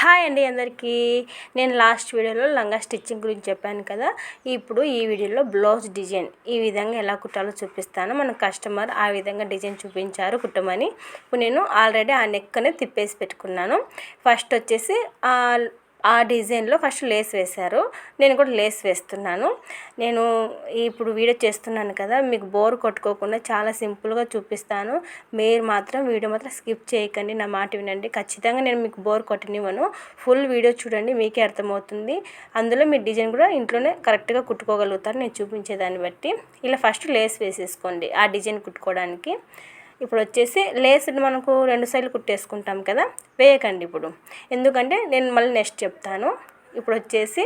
Hi అండి అందరికీ. నేను లాస్ట్ వీడియోలో లంగా స్టిచ్చింగ్ గురించి చెప్పాను కదా. ఇప్పుడు ఈ వీడియోలో బ్లౌజ్ డిజైన్ ఈ విధంగా ఎలా కుట్టాలో చూపిస్తాను. మన కస్టమర్ ఆ విధంగా డిజైన్ చూపించారు కుట్టమని. ఇప్పుడు నేను ఆల్రెడీ ఆ నెక్ అనేది తిప్పేసి పెట్టుకున్నాను. ఫస్ట్ వచ్చేసి ఆ డిజైన్లో ఫస్ట్ లేస్ వేశారు. నేను కూడా లేస్ వేస్తున్నాను. నేను ఇప్పుడు వీడియో చేస్తున్నాను కదా మీకు బోర్ కొట్టుకోకుండా చాలా సింపుల్గా చూపిస్తాను. మీరు మాత్రం వీడియో మాత్రం స్కిప్ చేయకండి నా మాట వినండి. ఖచ్చితంగా నేను మీకు బోర్ కొట్టనివ్వను. ఫుల్ వీడియో చూడండి మీకే అర్థమవుతుంది. అందులో మీ డిజైన్ కూడా ఇంట్లోనే కరెక్ట్గా కుట్టుకోగలుగుతారు. నేను చూపించేదాన్ని బట్టి. ఇలా ఫస్ట్ లేస్ వేసేసుకోండి ఆ డిజైన్ కుట్టుకోవడానికి. ఇప్పుడు వచ్చేసి లేస్ మనకు రెండు సైడ్లు కుట్టేసుకుంటాం కదా వేయకండి ఇప్పుడు. ఎందుకంటే నేను మళ్ళీ నెక్స్ట్ చెప్తాను. ఇప్పుడు వచ్చేసి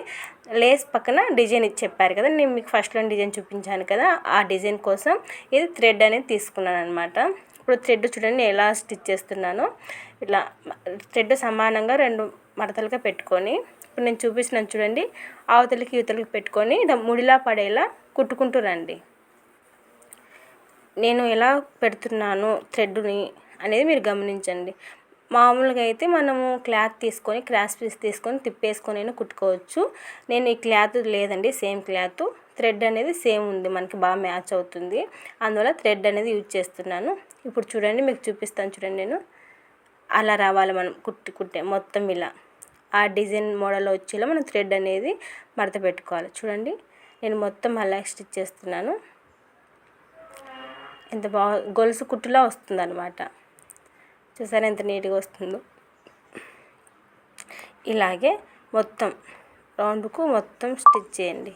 లేస్ పక్కన డిజైన్ ఇచ్చి చెప్పారు కదా నేను మీకు ఫస్ట్లో డిజైన్ చూపించాను కదా ఆ డిజైన్ కోసం ఇది థ్రెడ్ అనేది తీసుకున్నాను అనమాట ఇప్పుడు థ్రెడ్ చూడండి ఎలా స్టిచ్ చేస్తున్నాను. ఇట్లా థ్రెడ్ సమానంగా రెండు మడతలుగా పెట్టుకొని ఇప్పుడు నేను చూపిస్తున్నాను చూడండి అవతలికి యువతలకి పెట్టుకొని ముడిలా పడేలా కుట్టుకుంటూ రండి. నేను ఎలా పెడుతున్నాను థ్రెడ్ని అనేది మీరు గమనించండి. మామూలుగా అయితే మనము క్లాత్ తీసుకొని క్రాస్ పీస్ తీసుకొని తిప్పేసుకొని కుట్టుకోవచ్చు. నేను ఈ క్లాత్ లేదండి సేమ్ క్లాత్. థ్రెడ్ అనేది సేమ్ ఉంది మనకి బాగా మ్యాచ్ అవుతుంది. అందువల్ల థ్రెడ్ అనేది యూజ్ చేస్తున్నాను. ఇప్పుడు చూడండి మీకు చూపిస్తాను చూడండి నేను. అలా రావాలి మనం కుట్టి కుట్టే మొత్తం ఇలా. ఆ డిజైన్ మోడల్ వచ్చేలా మనం థ్రెడ్ అనేది మడత పెట్టుకోవాలి. చూడండి నేను మొత్తం అలా స్టిచ్ చేస్తున్నాను. ఎంత బాగా గొలుసు కుట్టులా వస్తుంది అనమాట చూసారా ఎంత నీట్గా వస్తుందో. ఇలాగే మొత్తం రౌండ్కు మొత్తం స్టిచ్ చేయండి.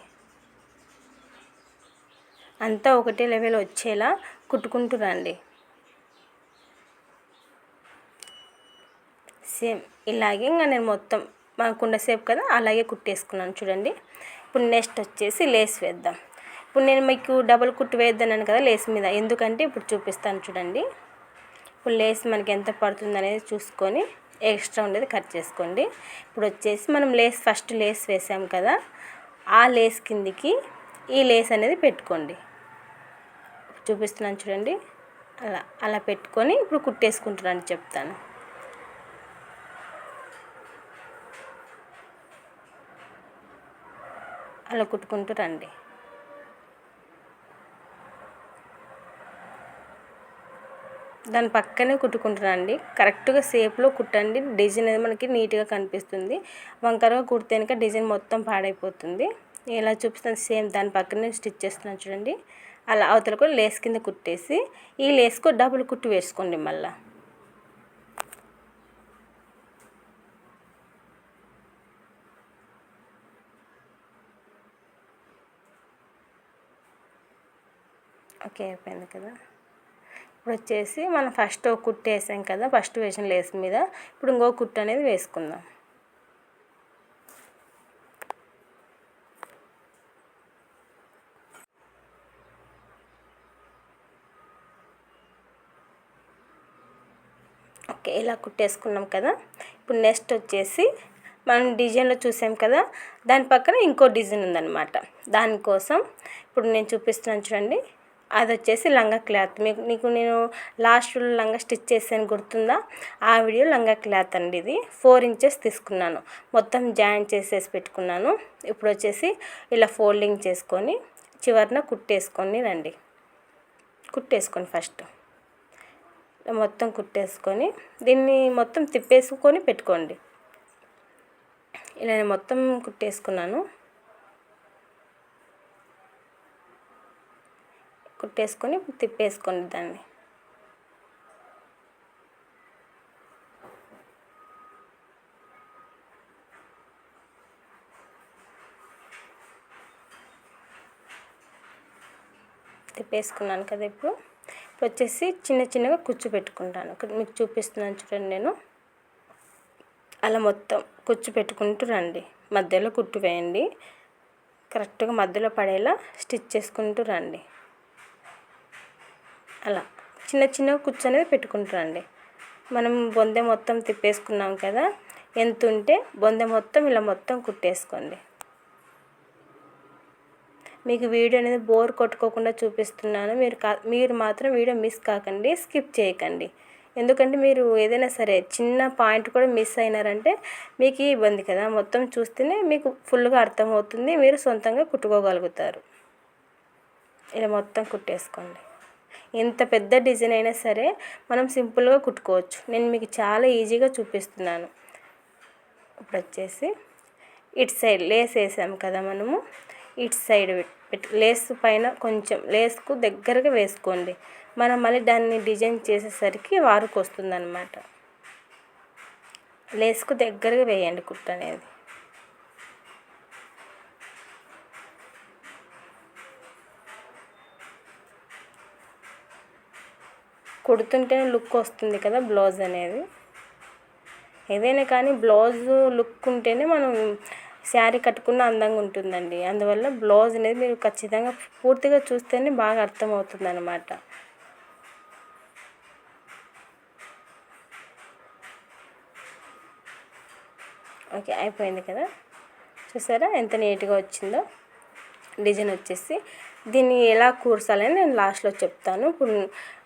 అంతా ఒకటే లెవెల్ వచ్చేలా కుట్టుకుంటూ రండి. సేమ్ ఇలాగే ఇంకా నేను మొత్తం మనకుండ సేపు కదా అలాగే కుట్టేసుకున్నాను చూడండి. ఇప్పుడు నెక్స్ట్ వచ్చేసి లేస్ వేద్దాం. ఇప్పుడు నేను మీకు డబుల్ కుట్టు వేద్దాను కదా లేస్ మీద. ఎందుకంటే ఇప్పుడు చూపిస్తాను చూడండి. ఇప్పుడు లేస్ మనకి ఎంత పడుతుంది అనేది చూసుకొని ఎక్స్ట్రా ఉండేది కట్ చేసుకోండి. ఇప్పుడు వచ్చేసి మనం లేస్ ఫస్ట్ లేస్ వేసాం కదా ఆ లేస్ కిందికి ఈ లేస్ అనేది పెట్టుకోండి. చూపిస్తున్నాను చూడండి. అలా అలా పెట్టుకొని ఇప్పుడు కుట్టేసుకుంటున్నాను చెప్తాను. అలా కుట్టుకుంటూ రండి. దాని పక్కనే కుట్టుకుంటున్నాను అండి కరెక్ట్గా షేప్లో కుట్టండి. డిజైన్ అనేది మనకి నీట్గా కనిపిస్తుంది. వంకరగా కుడితే కనుక డిజైన్ మొత్తం పాడైపోతుంది. ఇలా చూపిస్తాను సేమ్ దాని పక్కనే స్టిచ్ చేస్తున్నాను చూడండి. అలా అవతల కూడా లేస్ కింద కుట్టేసి ఈ లేస్కు డబుల్ కుట్టు వేసుకోండి మళ్ళీ. ఓకే అయిపోయింది కదా? ఇప్పుడు వచ్చేసి మనం ఫస్ట్ ఒక కుట్టు వేసాం కదా ఫస్ట్ వేసిన లేస్ మీద. ఇప్పుడు ఇంకో కుట్టు అనేది వేసుకుందాం. ఓకే ఇలా కుట్టేసుకున్నాం కదా. ఇప్పుడు నెక్స్ట్ వచ్చేసి మనం డిజైన్లో చూసాం కదా దాని పక్కన ఇంకో డిజైన్ ఉందన్నమాట. దానికోసం ఇప్పుడు నేను చూపిస్తున్నాను చూడండి. అది వచ్చేసి లంగా క్లాత్. మీకు నీకు నేను లాస్ట్ లంగా స్టిచ్ చేసాను గుర్తుందా? ఆ వీడియో లంగా క్లాత్ అండి ఇది. ఫోర్ ఇంచెస్ తీసుకున్నాను. మొత్తం జాయింట్ చేసేసి పెట్టుకున్నాను. ఇప్పుడు వచ్చేసి ఇలా ఫోల్డింగ్ చేసుకొని చివరిన కుట్టేసుకొని రండి. కుట్టేసుకొని ఫస్ట్. మొత్తం కుట్టేసుకొని దీన్ని మొత్తం తిప్పేసుకొని పెట్టుకోండి. ఇలా మొత్తం కుట్టేసుకున్నాను. కుట్టేసుకొని తిప్పేసుకోండి దాన్ని. తిప్పేసుకున్నాను కదా ఇప్పుడు. ఇప్పుడు వచ్చేసి చిన్న చిన్నగా కుచ్చు పెట్టుకుంటాను. మీకు చూపిస్తున్నాను చూడండి నేను. అలా మొత్తం కుచ్చు పెట్టుకుంటూ రండి. మధ్యలో కుట్టు వేయండి. కరెక్ట్గా మధ్యలో పడేలా స్టిచ్ చేసుకుంటూ రండి. అలా చిన్న చిన్న కుచ్చు అనేది పెట్టుకుంటారండి. మనం బొందె మొత్తం తిప్పేసుకున్నాం కదా ఎంత ఉంటే బొందె మొత్తం ఇలా మొత్తం కుట్టేసుకోండి. మీకు వీడియో అనేది బోర్ కొట్టుకోకుండా చూపిస్తున్నాను. మీరు కా మీరు మాత్రం వీడియో మిస్ కాకండి స్కిప్ చేయకండి. ఎందుకంటే మీరు ఏదైనా సరే చిన్న పాయింట్ కూడా మిస్ అయినారంటే మీకు ఇబ్బంది కదా. మొత్తం చూస్తేనే మీకు ఫుల్గా అర్థమవుతుంది మీరు సొంతంగా కుట్టుకోగలుగుతారు. ఇలా మొత్తం కుట్టేసుకోండి. ఎంత పెద్ద డిజైన్ అయినా సరే మనం సింపుల్గా కుట్టుకోవచ్చు. నేను మీకు చాలా ఈజీగా చూపిస్తున్నాను. ఇప్పుడు వచ్చేసి ఇటు సైడ్ లేస్ వేసాం కదా మనము. ఇటు సైడ్ పెట్టి లేస్ పైన కొంచెం లేస్కు దగ్గరగా వేసుకోండి. మనం మళ్ళీ దాన్ని డిజైన్ చేసేసరికి వారుకు వస్తుంది అనమాట లేస్కు దగ్గరగా వేయండి కుట్ట అనేది. కుడుతుంటేనే లుక్ వస్తుంది కదా బ్లౌజ్ అనేది. ఏదైనా కానీ బ్లౌజ్ లుక్ ఉంటేనే మనం శారీ కట్టుకున్న అందంగా ఉంటుందండి. అందువల్ల బ్లౌజ్ అనేది మీరు ఖచ్చితంగా పూర్తిగా చూస్తేనే బాగా అర్థమవుతుంది అనమాట ఓకే అయిపోయింది కదా? చూసారా ఎంత నీట్గా వచ్చిందో? డిజైన్ వచ్చేసి దీన్ని ఎలా కూర్చాలని నేను లాస్ట్లో చెప్తాను. ఇప్పుడు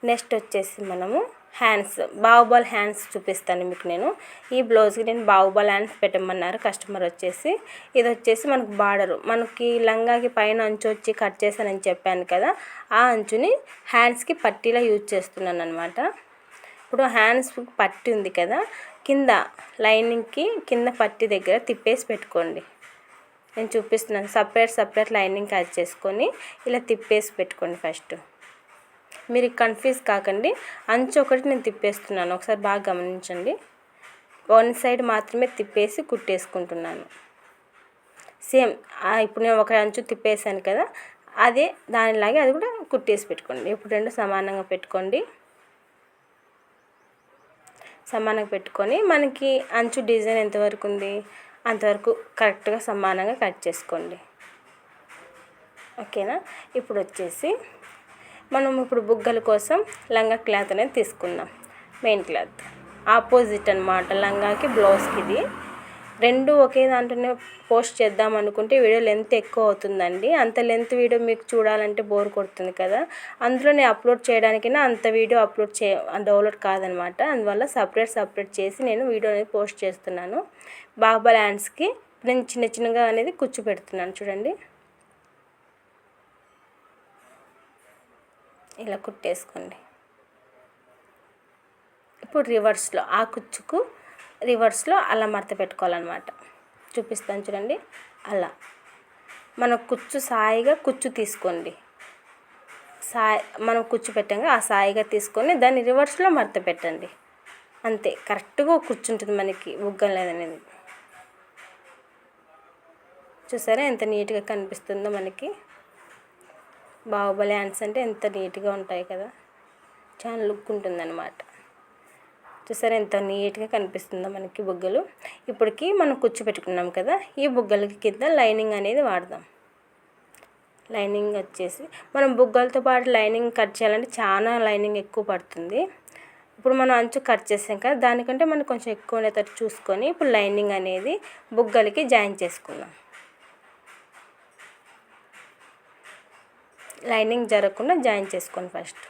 నెక్స్ట్ వచ్చేసి మనము హ్యాండ్స్ బాహుబల్ హ్యాండ్స్ చూపిస్తాను మీకు నేను. ఈ బ్లౌజ్కి నేను బాహుబల్ హ్యాండ్స్ పెట్టమన్నారు. కస్టమర్ వచ్చేసి ఇది వచ్చేసి మనకు బార్డరు. మనకి లంగాకి పైన అంచు వచ్చి కట్ చేశానని చెప్పాను కదా ఆ అంచుని హ్యాండ్స్కి పట్టీలా యూజ్ చేస్తున్నాను అనమాట ఇప్పుడు హ్యాండ్స్ పట్టి ఉంది కదా కింద లైనింగ్కి కింద పట్టి దగ్గర తిప్పేసి పెట్టుకోండి. నేను చూపిస్తున్నాను. సపరేట్ సపరేట్ లైనింగ్ కట్ చేసుకొని ఇలా తిప్పేసి పెట్టుకోండి ఫస్ట్. మీరు కన్ఫ్యూజ్ కాకండి. అంచు ఒకటి నేను తిప్పేస్తున్నాను. ఒకసారి బాగా గమనించండి. వన్ సైడ్ మాత్రమే తిప్పేసి కుట్టేసుకుంటున్నాను. సేమ్ ఇప్పుడు నేను ఒక అంచు తిప్పేసాను కదా అదే దానిలాగే అది కూడా కుట్టేసి పెట్టుకోండి. ఇప్పుడు రెండు సమానంగా పెట్టుకోండి. సమానంగా పెట్టుకొని మనకి అంచు డిజైన్ ఎంతవరకు ఉంది? అంతవరకు కరెక్ట్గా సమానంగా కట్ చేసుకోండి. ఓకేనా? ఇప్పుడు వచ్చేసి మనం ఇప్పుడు బుగ్గల కోసం లంగా క్లాత్ అనేది తీసుకున్నాం మెయిన్ క్లాత్. ఆపోజిట్ అనమాట లంగాకి బ్లౌజ్కి ఇది. రెండు ఒకే దాంట్లోనే పోస్ట్ చేద్దాం అనుకుంటే వీడియో లెంత్ ఎక్కువ అవుతుందండి. అంత లెంత్ వీడియో మీకు చూడాలంటే బోర్ కొడుతుంది కదా. అందులో నేను అప్లోడ్ చేయడానికైనా అంత వీడియో అప్లోడ్ చే డౌన్లోడ్ కాదనమాట. అందువల్ల సపరేట్ సపరేట్ చేసి నేను వీడియో అనేది పోస్ట్ చేస్తున్నాను. బాబా ల్యాండ్స్కి నేను చిన్న చిన్నగా అనేది కూర్చో పెడుతున్నాను చూడండి. ఇలా కుట్టేసుకోండి. ఇప్పుడు రివర్స్లో ఆ కుచ్చుకు రివర్స్లో అలా మడత పెట్టుకోవాలన్నమాట. చూపిస్తాను చూడండి. అలా. మన కుచ్చు సాయిగా కుచ్చు తీసుకోండి. సాయి మనం కుచ్చు పెట్టంగా ఆ సాయిగా తీసుకొని దాన్ని రివర్స్లో మడత పెట్టండి. అంతే. కరెక్ట్గా కూర్చుంటుంది మనకి బుగ్గం లేదనేది చూసారా ఎంత నీట్గా కనిపిస్తుందో మనకి. బాహుబలి హ్యాండ్స్ అంటే ఎంత నీట్గా ఉంటాయి కదా. చాలా లుక్ ఉంటుందన్నమాట. చూసారా ఎంత నీట్గా కనిపిస్తుందో మనకి బుగ్గలు. ఇప్పటికి మనం కూర్చోపెట్టుకున్నాం కదా ఈ బుగ్గలకి కింద లైనింగ్ అనేది వాడదాం. లైనింగ్ వచ్చేసి మనం బుగ్గలతో పాటు లైనింగ్ కట్ చేయాలంటే చాలా లైనింగ్ ఎక్కువ పడుతుంది. ఇప్పుడు మనం అంచు కట్ చేసాం కదా దానికంటే మనం కొంచెం ఎక్కువ ఉండేటట్టు చూసుకొని ఇప్పుడు లైనింగ్ అనేది బుగ్గలకి జాయిన్ చేసుకుందాం. లైనింగ్ జరగకుండా జాయిన్ చేసుకోండి ఫస్ట్.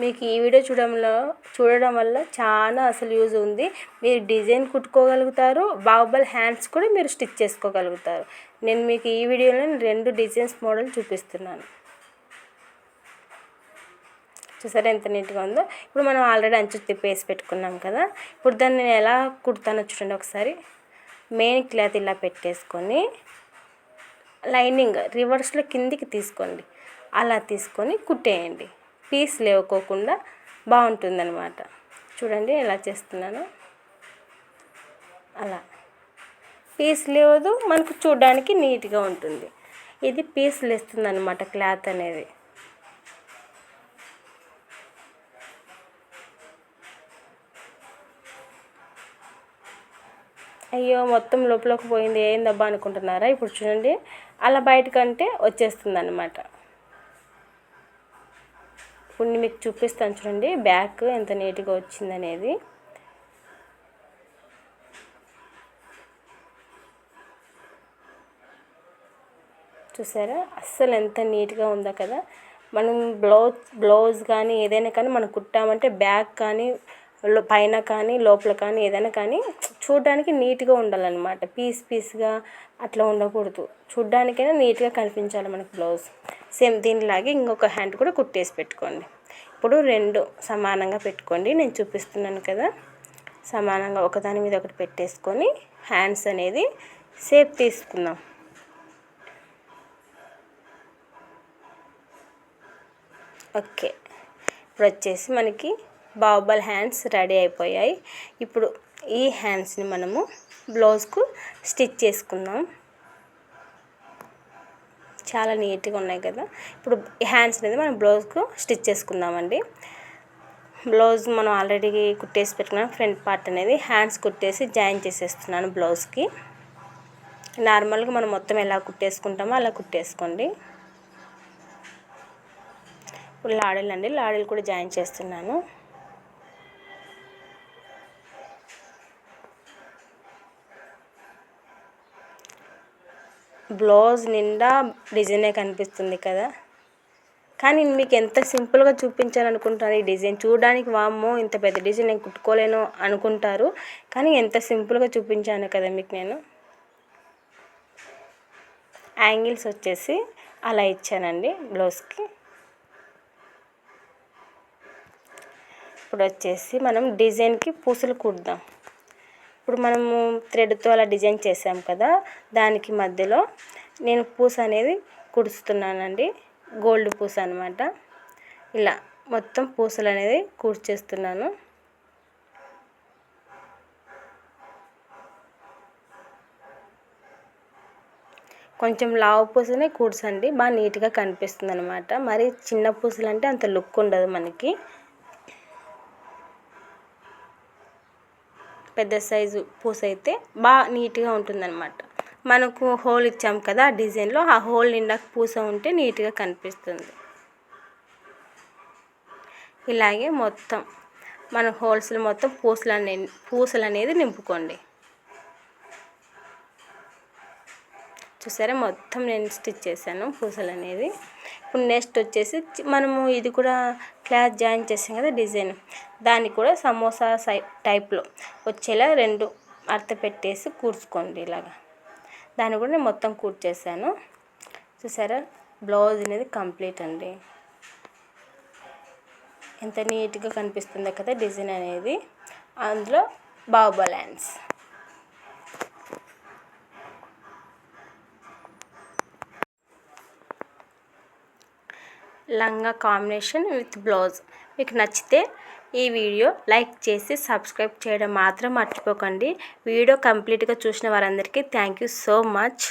మీకు ఈ వీడియో చూడడంలో చూడడం వల్ల చాలా అసలు యూజ్ ఉంది. మీరు డిజైన్ కుట్టుకోగలుగుతారు బాహుబల్ హ్యాండ్స్ కూడా మీరు స్టిచ్ చేసుకోగలుగుతారు. నేను మీకు ఈ వీడియోలో రెండు డిజైన్స్ మోడల్ చూపిస్తున్నాను. చూసారా ఎంత నీట్గా ఉందో? ఇప్పుడు మనం ఆల్రెడీ అంచు తిప్పేసి పెట్టుకున్నాం కదా. ఇప్పుడు దాన్ని నేను ఎలా కుడతానో చూడండి ఒకసారి. మెయిన్ క్లాత్ ఇలా పెట్టేసుకొని లైనింగ్ రివర్స్లో కిందికి తీసుకోండి. అలా తీసుకొని కుట్టేయండి. పీస్ లేవుకోకుండా బాగుంటుందన్నమాట. చూడండి ఎలా చేస్తున్నాను. అలా. పీస్ లేదు మనకు చూడడానికి నీట్గా ఉంటుంది. ఇది పీస్ వేస్తుంది అనమాట క్లాత్ అనేది. అయ్యో మొత్తం లోపలికి పోయింది. ఏందబ్బా అనుకుంటున్నారా? ఇప్పుడు చూడండి. అలా బయటకంటే వచ్చేస్తుంది అనమాట ఇప్పుడు మీకు చూపిస్తాను చూడండి. బ్యాక్ ఎంత నీట్గా వచ్చిందనేది. చూసారా? అస్సలు ఎంత నీట్గా ఉందో కదా. మనం బ్లౌజ్ బ్లౌజ్ కానీ ఏదైనా కానీ మనం కుట్టామంటే బ్యాక్ కానీ పైన కానీ లోపల కానీ ఏదైనా కానీ చూడడానికి నీట్గా ఉండాలన్నమాట. పీస్ పీస్గా అట్లా ఉండకూడదు. చూడ్డానికైనా నీట్గా కనిపించాలి మనకు బ్లౌజ్. సేమ్ దీనిలాగే ఇంకొక హ్యాండ్ కూడా కుట్టేసి పెట్టుకోండి. ఇప్పుడు రెండు సమానంగా పెట్టుకోండి. నేను చూపిస్తున్నాను కదా. సమానంగా ఒకదాని మీద ఒకటి పెట్టేసుకొని హ్యాండ్స్ అనేది సేప్ తీసుకుందాం. ఓకే. ఇప్పుడు వచ్చేసి మనకి బాబల్ హ్యాండ్స్ రెడీ అయిపోయాయి. ఇప్పుడు ఈ హ్యాండ్స్ని మనము బ్లౌజ్కు స్టిచ్ చేసుకుందాం. చాలా నీట్గా ఉన్నాయి కదా. ఇప్పుడు హ్యాండ్స్ అనేది మనం బ్లౌజ్కు స్టిచ్ చేసుకుందామండి. బ్లౌజ్ మనం ఆల్రెడీ కుట్టేసి పెట్టుకున్నాం ఫ్రంట్ పార్ట్ అనేది హ్యాండ్స్ కుట్టేసి జాయిన్ చేసేస్తున్నాను బ్లౌజ్కి. నార్మల్గా మనం మొత్తం ఎలా కుట్టేసుకుంటామో అలా కుట్టేసుకోండి. ఇప్పుడు లాడీలు అండి లాడీలు కూడా జాయిన్ చేస్తున్నాను. బ్లౌజ్ నిండా డిజైనే కనిపిస్తుంది కదా. కానీ మీకు ఎంత సింపుల్గా చూపించాను ఈ డిజైన్. చూడడానికి వామ్మో ఇంత పెద్ద డిజైన్ నేను కుట్టుకోలేను అనుకుంటారు. కానీ ఎంత సింపుల్గా చూపించాను కదా మీకు నేను. యాంగిల్స్ వచ్చేసి అలా ఇచ్చానండి బ్లౌజ్కి. ఇప్పుడు వచ్చేసి మనం డిజైన్కి పూసలు కుడదాం. ఇప్పుడు మనము థ్రెడ్తో అలా డిజైన్ చేసాం కదా దానికి మధ్యలో నేను పూస అనేది కుడుస్తున్నానండి. గోల్డ్ పూస అనమాట ఇలా మొత్తం పూసలు అనేది కూర్చేస్తున్నాను కొంచెం లావు పూసనే కూర్చండి బాగా నీట్గా కనిపిస్తుంది అనమాట మరి చిన్న పూసలు అంటే అంత లుక్ ఉండదు మనకి. పెద్ద సైజు పూస అయితే బాగా నీట్గా ఉంటుందన్నమాట. మనకు హోల్ ఇచ్చాం కదా ఆ డిజైన్లో ఆ హోల్ నిండా పూస ఉంటే నీట్గా కనిపిస్తుంది. ఇలాగే మొత్తం మన హోల్స్లో మొత్తం పూసలు అనే పూసలు అనేది నింపుకోండి. చూసారా? మొత్తం నేను స్టిచ్ చేశాను పూసలు అనేది. ఇప్పుడు నెక్స్ట్ వచ్చేసి మనము ఇది కూడా క్లాత్ జాయిన్ చేసాం కదా డిజైన్. దాన్ని కూడా సమోసా సై టైప్లో వచ్చేలా రెండు అర్త పెట్టేసి కూర్చుకోండి ఇలాగా. దాన్ని కూడా నేను మొత్తం కూర్చేసాను చూసారా? బ్లౌజ్ అనేది కంప్లీట్ అండి. ఎంత నీట్గా కనిపిస్తుందో కదా డిజైన్ అనేది. అందులో బాబులాన్స్ లంగా కాంబినేషన్ విత్ బ్లౌజ్. మీకు నచ్చితే ఈ వీడియో లైక్ చేసి సబ్స్క్రైబ్ చేయడం మాత్రం మర్చిపోకండి. వీడియో కంప్లీట్గా చూసిన వారందరికీ థ్యాంక్ యూ సో మచ్.